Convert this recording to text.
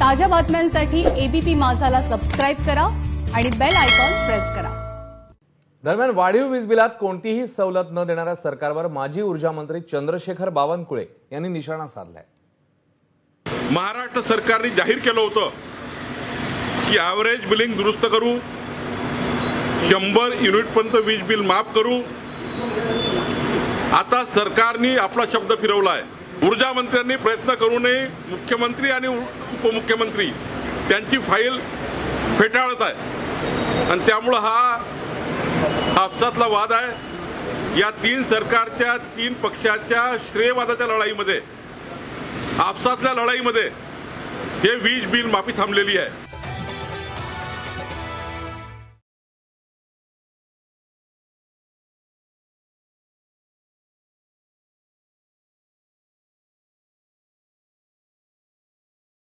ताज्या बातम्यांसाठी ABP माझाला subscribe करा आणि बेल आयकॉन प्रेस करा. दरम्यान वाढीव वीज बिलात कोणतीही सवलत न देणाऱ्या सरकारवर माजी ऊर्जा मंत्री चंद्रशेखर बावनकुळे यांनी निशाणा साधलाय. महाराष्ट्र सरकारने जाहीर केलं होतं की ॲव्हरेज बिलिंग दुरुस्त करू शंभर युनिटपर्यंत वीज बिल माफ करू. आता सरकारने आपला शब्द फिरवला आहे ऊर्जा मंत्र्यांनी प्रयत्न करू नये मुख्यमंत्री आणि उपमुख्यमंत्री त्यांची फाईल फेटाळत आहे. आणि त्यामुळं हा आपसातला वाद आहे. या तीन सरकारच्या तीन पक्षाच्या श्रेयवादाच्या लढाईमध्ये आपसातल्या लढाईमध्ये हे वीज बिल माफी थांबलेली आहे.